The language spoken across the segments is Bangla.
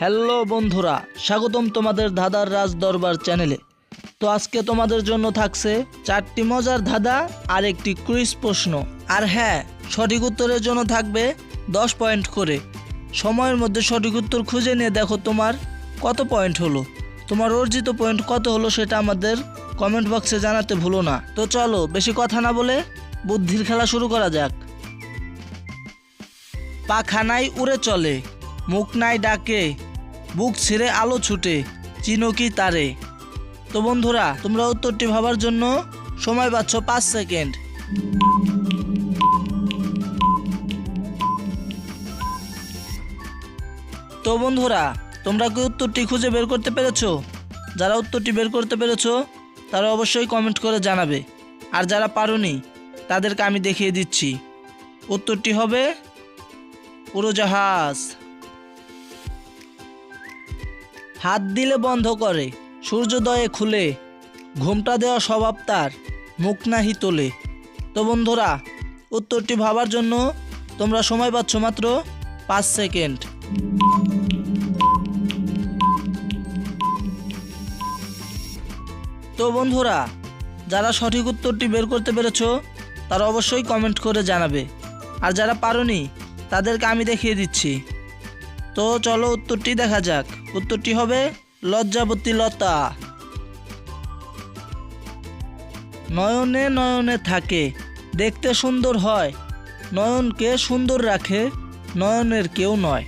হ্যালো বন্ধুরা, স্বাগতম তোমাদের ধাঁধার রাজ দরবার চ্যানেলে। তো আজকে তোমাদের জন্য থাকছে চারটি মজার ধাঁধা আর একটি কুইজ প্রশ্ন। আর হ্যাঁ সঠিক উত্তরের জন্য থাকবে দশ পয়েন্ট করে। সময়ের মধ্যে সঠিক উত্তর খুঁজে নিয়ে দেখো তোমার কত পয়েন্ট হলো। তোমার অর্জিত পয়েন্ট কত হলো সেটা আমাদের কমেন্ট বক্সে জানাতে ভুলো না। তো চলো, বেশি কথা না বলে বুদ্ধির খেলা শুরু করা যাক। পাখানায় উড়ে চলে। মুখ নাই ডাকে, বুক ছেড়ে আলো ছুটে, চিনো কি তারে? তো বন্ধুরা, তোমরা উত্তরটি ভাবার জন্য সময় পাচ্ছ পাঁচ সেকেন্ড। তো বন্ধুরা, তোমরা কি উত্তরটি খুঁজে বের করতে পেরেছ? যারা উত্তরটি বের করতে পেরেছ, তারা অবশ্যই কমেন্ট করে জানাবে। আর যারা পারোনি, তাদেরকে আমি দেখিয়ে দিচ্ছি। উত্তরটি হবে, উড়োজাহাজ। হাত দিলে বন্ধ করে, সূর্যোদয়ে খুলে, ঘুমটা দেওয়া স্বভাব তার, মুখ নাহি তোলে। তো বন্ধুরা, উত্তরটি ভাবার জন্য তোমরা সময় পাচ্ছ মাত্র পাঁচ সেকেন্ড। তো বন্ধুরা, যারা সঠিক উত্তরটি বের করতে পেরেছ, তারা অবশ্যই কমেন্ট করে জানাবে। আর যারা পারোনি, তাদেরকে আমি দেখিয়ে দিচ্ছি। তো চলো উত্তরটি দেখা যাক। উত্তরটি হবে লজ্জাবতী লতা। নয়নে নয়নে থাকে, দেখতে সুন্দর হয়। নয়নকে সুন্দর রাখে, নয়নের কেউ নয়।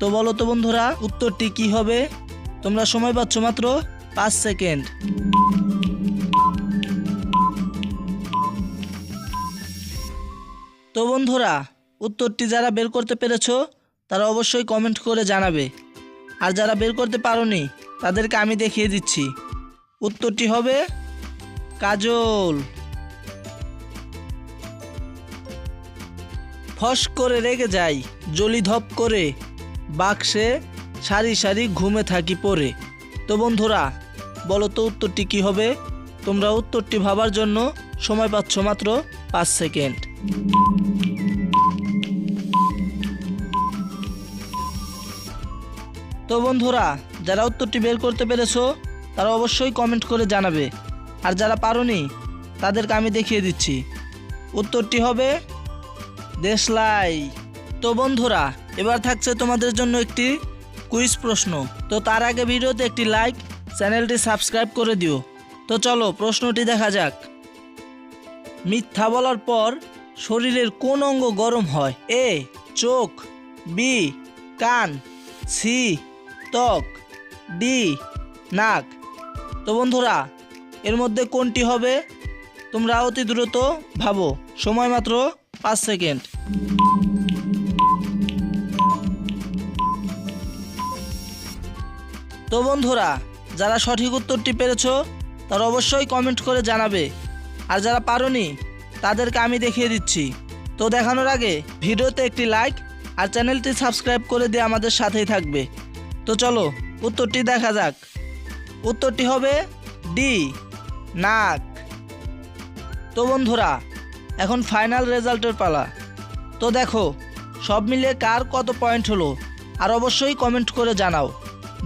তো বলো তো বন্ধুরা, উত্তরটি কি হবে? তোমরা সময় পাচ্ছ মাত্র পাঁচ সেকেন্ড। তো বন্ধুরা, উত্তরটি যারা বের করতে পেরেছ তারা অবশ্যই কমেন্ট করে জানাবে। আর যারা বের করতে পারোনি, তাদেরকে আমি দেখিয়ে দিচ্ছি। উত্তরটি হবে, কাজল। ফস করে রেগে যাই, জলি ধপ করে, বাক্সে সারি সারি ঘুমে থাকি পরে তো বন্ধুরা, বলো তো উত্তরটি কী হবে? তোমরা উত্তরটি ভাবার জন্য সময় পাচ্ছ মাত্র পাঁচ সেকেন্ড। তো বন্ধুরা, যারা উত্তরটি বের করতে পেরেছ, তারা অবশ্যই কমেন্ট করে জানাবে। আর যারা পারোনি, তাদেরকে আমি দেখিয়ে দিচ্ছি। উত্তরটি হবে দেশলাই তো বন্ধুরা, এবার থাকছে তোমাদের জন্য একটি কুইজ প্রশ্ন। তো তার আগে ভিডিওতে একটি লাইক চ্যানেলটি সাবস্ক্রাইব করে দিও। তো চলো, প্রশ্নটি দেখা যাক। মিথ্যা বলার পর শরীরের কোন অঙ্গ গরম হয়? এ, চোখ, বি, কান, সি ত্বক, ডি, নাক। তো বন্ধুরা, এর মধ্যে কোনটি হবে? তোমরা অতি দ্রুত ভাবো। সময় মাত্র পাঁচ সেকেন্ড। তো বন্ধুরা, যারা সঠিক উত্তরটি পেরেছ, তারা অবশ্যই কমেন্ট করে জানাবে। আর যারা পারোনি, তাদেরকে আমি দেখিয়ে দিচ্ছি। তো দেখানোর আগে ভিডিওতে একটি লাইক আর চ্যানেলটি সাবস্ক্রাইব করে দিয়ে আমাদের সাথেই থাকবে। তো চলো, উত্তরটি দেখা যাক। উত্তরটি হবে ডি, নাক। তো বন্ধুরা, এখন ফাইনাল রেজাল্টের পালা। তো দেখো, সব মিলে কার কত পয়েন্ট হলো, আর অবশ্যই কমেন্ট করে জানাও।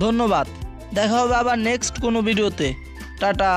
ধন্যবাদ, দেখা হবে আবার নেক্সট কোনো ভিডিওতে। টাটা।